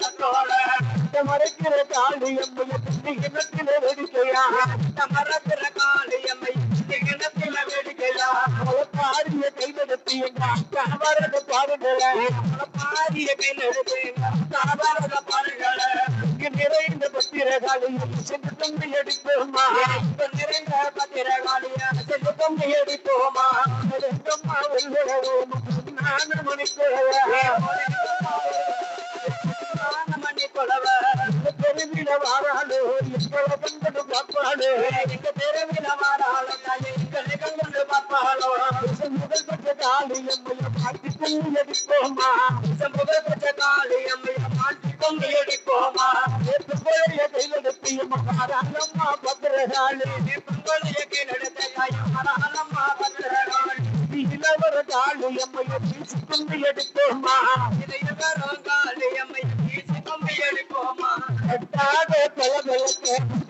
பட்டோட மறைக்கிற காளியம்மைய கிணத்தில வெடிக்கையா? பாடிய கைதெடுத்து எங்க அக்கா வரத பாருங்களேன் பாடிய கைதெடுத்து இங்க நிறைந்த பத்திரகாளியம் சென்று தொங்கி அடிப்போமா இப்ப நிறைந்த பத்திரகாளிய சென்று தொங்கி எங்க பெருவிட வாராளோ எங்க கண்டு பாப்பாளோ முதல் தொங்கி அடிப்போமா முதல் பட்ட காளியம்மைய தொங்கி அடிப்போமா பொங்கலைய பத்திரகாளி பொங்கலைய கையிலெடுத்தையம்மா இளவர காளியம்மைய வீசி தொங்கி வீசி எட்டாத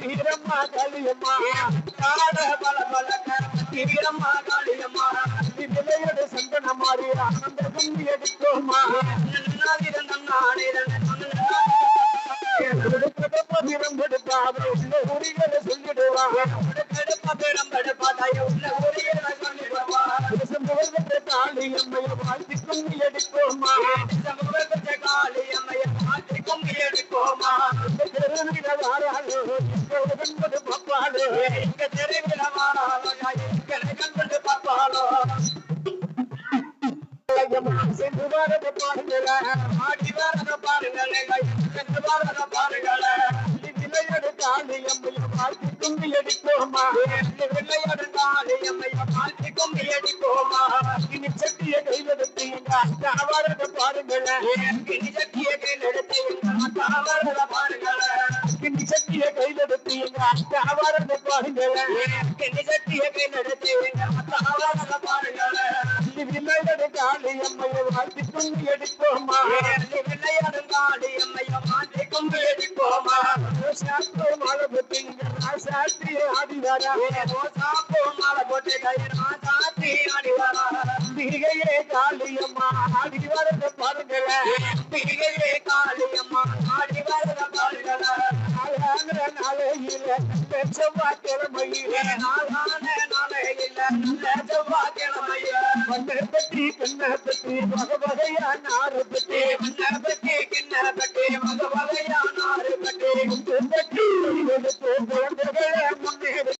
தீரம்மா காளியம்மா. எட்டாத தீரம்மா காளியம்மா. விலையோட சந்தன மாறி ஆனந்த நன்னாதிரன் நானிரன் பாப்பாளோ சென்று வரத பாருங்கள ஆடி வரத பாருங்கள சென்று வரத பாருங்கள விளையாடு காளியம்மைய வாழ்த்தி கும்பி அடிப்போமா? விளையாடு காளியம்மைய வாழ்த்தி கும்பி அடிப்போமா? இனி சட்டிய கையிலெடுத்து எங்க அக்கா வரத பாருங்கள இனி சட்டிய கையிலெடுத்து எங்க அக்கா வரத பாருங்கள இனி சட்டிய கையிலெடுத்து எங்க அக்கா வரத பாருங்கள இனி சட்டிய கையிலெடுத்து எங்க அக்கா வாழ்த்தி கும்பி அடிப்போமா? வாழ்த்தி கும்பி சாப்போ மாலை போட்டு சாஸ்திரி ஆடிவாரா ஏதோ சாப்போ மாலை போட்டு கையா சாஸ்திரி ஆடிவாரா அம்பிகையே காளியம்மா ஆடி வரத பாருங்கள அம்பிகையே காளியம்மா ஆடி வரத பாருங்கள நாளாங்கிற நாளையில செவ்வாய் கிழமையில நாளான நாளையில செவ்வாய் பற்றி பற்றி வகை பற்றி மண்ணை Thank you.